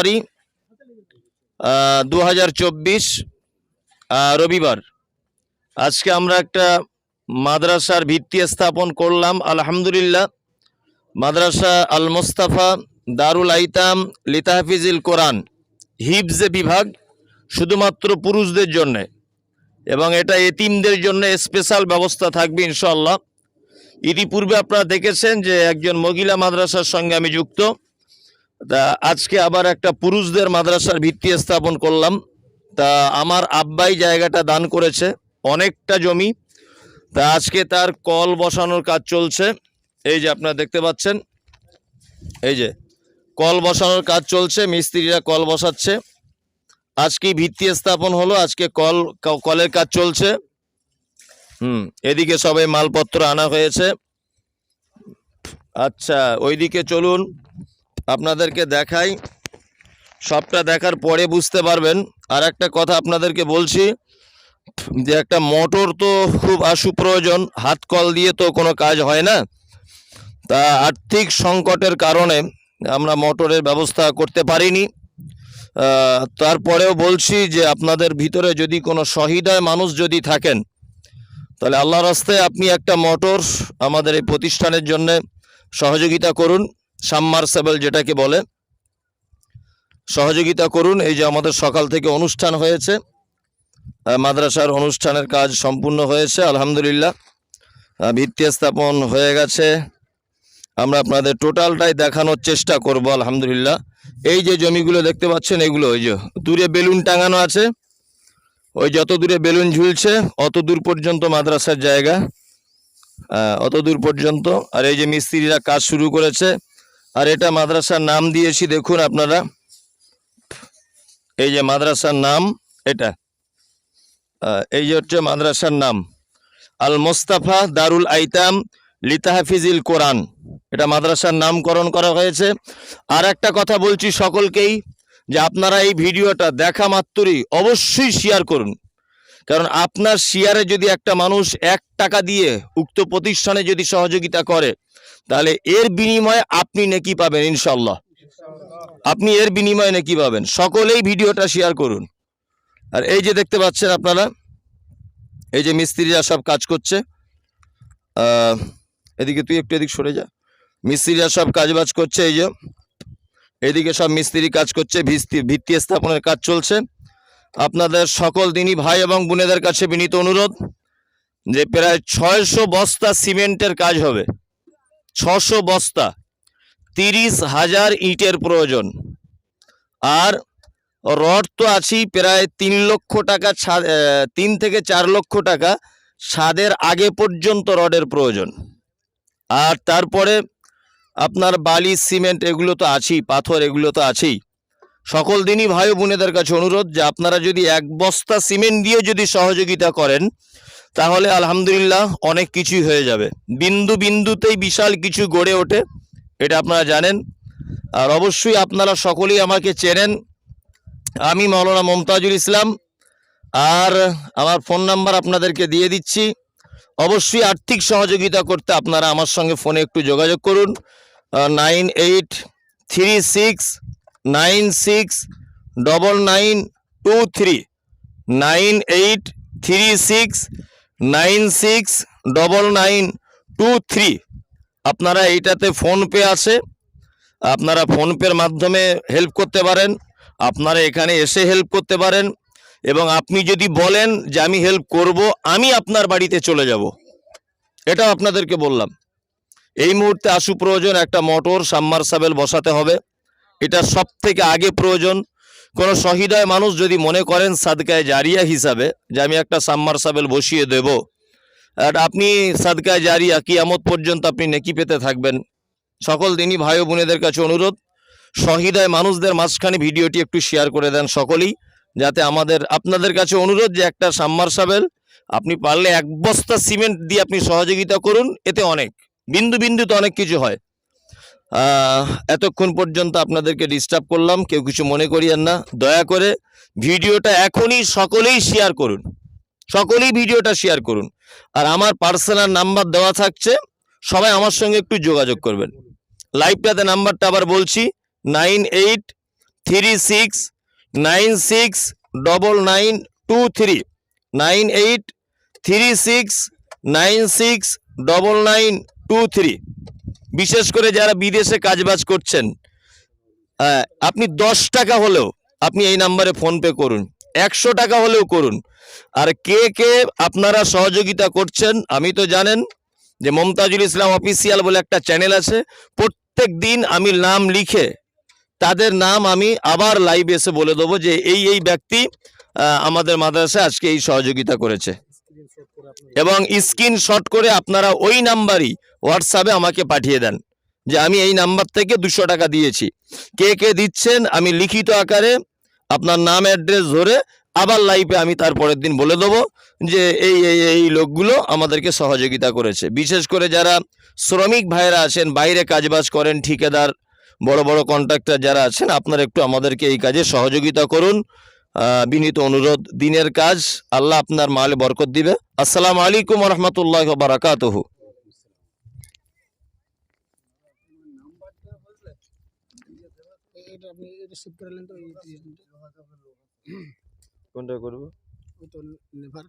জানুয়ারি দু রবিবার। আজকে আমরা একটা মাদ্রাসার ভিত্তি স্থাপন করলাম, আলহামদুলিল্লাহ। মাদ্রাসা আল মোস্তাফা দারুল আইতাম লিতাহাফিজিল কোরআন হিবজে বিভাগ, শুধুমাত্র পুরুষদের জন্যে। এবং এটা এতিমদের জন্য স্পেশাল ব্যবস্থা থাকবে ইনশাল্লাহ ইতিপূর্বে আপনারা দেখেছেন যে একজন মহিলা মাদ্রাসার সঙ্গে আমি যুক্ত। তা আজকে আবার একটা পুরুষদের মাদ্রাসার ভিত্তি স্থাপন করলাম। তা আমার আব্বাই জায়গাটা দান করেছে, অনেকটা জমি। তা আজকে তার কল বসানোর কাজ চলছে। এই যে আপনারা দেখতে পাচ্ছেন, এই যে কল বসানোর কাজ চলছে, মিস্ত্রিরা কল বসাচ্ছে। আজকে ভিত্তি স্থাপন হলো? আজকে কল, কলের কাজ চলছে। হুম, এদিকে সবাই মালপত্র আনা হয়েছে। আচ্ছা ওইদিকে চলুন। আপনাদেরকে দেখাই। সবটা দেখার পরে বুঝতে পারবেন। আর একটা কথা আপনাদেরকে বলছি, যে একটা মোটর তো খুব আশু প্রয়োজন হাত কল দিয়ে তো কোনো কাজ হয় না। তা আর্থিক সংকটের কারণে আমরা মোটরের ব্যবস্থা করতে পারিনি। তারপরেও বলছি যে আপনাদের ভিতরে যদি কোনো সহিদায় মানুষ যদি থাকেন, তাহলে আল্লাহ রাস্তায় আপনি একটা মোটর আমাদের এই প্রতিষ্ঠানের জন্য সহযোগিতা করুন। সাবমার্সেবল যেটাকে বলে, সহযোগিতা করুন। এই যে আমাদের সকাল থেকে অনুষ্ঠান হয়েছে মাদ্রাসার অনুষ্ঠানের কাজ সম্পূর্ণ হয়েছে, আলহামদুলিল্লাহ। ভিত্তি স্থাপন হয়ে গেছে। আমরা আপনাদের টোটালটাই দেখানোর চেষ্টা করব, আলহামদুলিল্লাহ। এই যে জমিগুলো দেখতে পাচ্ছেন, এগুলো ওই যে দূরে বেলুন টাঙানো আছে। ওই যত দূরে বেলুন ঝুলছে, অত দূর পর্যন্ত মাদ্রাসার জায়গা। অত দূর পর্যন্ত। আর এই যে মিস্ত্রিরা কাজ শুরু করেছে আর এটা মাদ্রাসার নাম দিয়েছি, দেখুন আপনারা। এই যে মাদ্রাসার নাম, এটা। এই যে হচ্ছে মাদ্রাসার নাম। আল মোস্তাফা দারুল আইতাম লিতাহাফিজিল কোরআন। এটা মাদ্রাসার নামকরণ করা হয়েছে। আর একটা কথা বলছি সকলকেই, যে আপনারা এই ভিডিওটা দেখা মাত্রই অবশ্যই শেয়ার করুন। কারণ আপনার শেয়ারে যদি একটা মানুষ এক টাকা দিয়ে উক্ত প্রতিষ্ঠানে যদি সহযোগিতা করে, তাহলে এর বিনিময়ে আপনি নেকি পাবেন ইনশাল্লাহ আপনি এর বিনিময়ে নেকি পাবেন। সকলেই ভিডিওটা শেয়ার করুন। আর এই যে দেখতে পাচ্ছেন আপনারা, এই যে মিস্ত্রিরা সব কাজ করছে। এদিকে তুই একটু এদিক সরে যা। মিস্ত্রিরা সব কাজবাজ করছে, এই যে। এদিকে সব মিস্ত্রি কাজ করছে, ভিত্তি ভিত্তি স্থাপনের কাজ চলছে। আপনাদের সকল দিনই ভাই এবং বোনেদের কাছে বিনীত অনুরোধ যে প্রায় ছয়শো বস্তা সিমেন্টের কাজ হবে। ছশো বস্তা, তিরিশ হাজার ইটের প্রয়োজন। আর রড তো আছেই প্রায় তিন লক্ষ টাকা তিন থেকে চার লক্ষ টাকা ছাদের আগে পর্যন্ত রডের প্রয়োজন। আর তারপরে আপনার বালি, সিমেন্ট এগুলো তো আছেই, পাথর এগুলো তো আছেই। সকল দিনই ভাই বোনেদের কাছে অনুরোধ যে আপনারা যদি এক বস্তা সিমেন্ট দিয়ে যদি সহযোগিতা করেন, তাহলে আলহামদুলিল্লাহ অনেক কিছুই হয়ে যাবে। বিন্দু বিন্দুতেই বিশাল কিছু গড়ে ওঠে, এটা আপনারা জানেন। আর অবশ্যই আপনারা সকলেই আমাকে চেনেন। আমি মৌলানা মমতাজুল ইসলাম, আর আমার ফোন নাম্বার আপনাদেরকে দিয়ে দিচ্ছি। অবশ্যই আর্থিক সহযোগিতা করতে আপনারা আমার সঙ্গে ফোনে একটু যোগাযোগ করুন nine eight three six nine six double nine two three, nine eight three six, nine six double nine two three. আপনারা এইটাতে ফোনপে আছে, আপনারা ফোনপের মাধ্যমে হেল্প করতে পারেন, আপনারা এখানে এসে হেল্প করতে পারেন, এবং আপনি যদি বলেন যে আমি হেল্প করব, আমি আপনার বাড়িতে চলে যাব। এটাও আপনাদেরকে বললাম। এই মুহূর্তে আশু প্রয়োজন একটা মোটর সাবমার্সাবেল বসাতে হবে। এটা সব থেকে আগে প্রয়োজন। কোনো সহিদায় মানুষ যদি মনে করেন সাদকায় জারিয়া হিসাবে, যে আমি একটা সাবমার্সাবেল বসিয়ে দেব, আর আপনি সাদকায় জারিয়া কিয়ামত পর্যন্ত আপনি নেকি পেতে থাকবেন। সকল দিনই ভাই বোনেদের কাছে অনুরোধ, সহিদায় মানুষদের মাঝখানে ভিডিওটি একটু শেয়ার করে দেন সকলেই, যাতে আমাদের, আপনাদের কাছে অনুরোধ যে একটা সাবমার্সাবেল আপনি পারলে এক বস্তা সিমেন্ট দিয়ে আপনি সহযোগিতা করুন, এতে অনেক। বিন্দু বিন্দুতে অনেক কিছু হয়। এতক্ষণ পর্যন্ত আপনাদেরকে ডিস্টার্ব করলাম, কেউ কিছু মনে করিয়েন না। দয়া করে ভিডিওটা এখনই সকলেই শেয়ার করুন। সকলেই ভিডিওটা শেয়ার করুন। আর আমার পার্সোনাল নাম্বার দেওয়া থাকছে, সবাই আমার সঙ্গে একটু যোগাযোগ করবেন। লাইভটাতে নাম্বারটা আবার বলছি nine eight three six nine six double nine two three nine eight three six nine six double nine two three বিশেষ করে যারা বিদেশে কাজবাজ করছেন আহ, আপনি দশ টাকা হলেও আপনি এই নাম্বারে ফোনপে করুন একশো টাকা হলেও করুন। আর কে কে আপনারা সহযোগিতা করছেন আমি তো জানেন যে মমতাজুল ইসলাম অফিসিয়াল বলে একটা চ্যানেল আছে প্রত্যেক দিন আমি নাম লিখে তাদের নাম আমি আবার লাইভে এসে বলে দেবো যে এই এই ব্যক্তি আমাদের মাদ্রাসায় আজকে এই সহযোগিতা করেছে। এবং স্ক্রিনশট করে আপনারা ওই নাম্বারই হোয়াটসঅ্যাপে আমাকে পাঠিয়ে দেন যে আমি এই নাম্বার থেকে দুশো টাকা দিয়েছি। কে কে দিচ্ছেন? আমি লিখিত আকারে আপনার নাম অ্যাড্রেস ধরে আবার লাইভে আমি তার পরের দিন বলে দেবো যে এই এই এই লোকগুলো আমাদেরকে সহযোগিতা করেছে। বিশেষ করে যারা শ্রমিক ভাইরা আছেন, বাইরে কাজবাজ করেন, ঠিকাদার, বড় বড় কন্ট্রাক্টর যারা আছেন, আপনারা একটু আমাদেরকে এই কাজে সহযোগিতা করুন। বিনীত অনুরোধ, দিনের কাজ, আল্লাহ আপনার মালে বরকত দিবে। আসসালামু আলাইকুম রহমতুল্লাহ বারাকাতুহু। এটা আপনি এটা সেভ করে নেন তো এই- এই- কোনটা করব? ওই তো নেভার।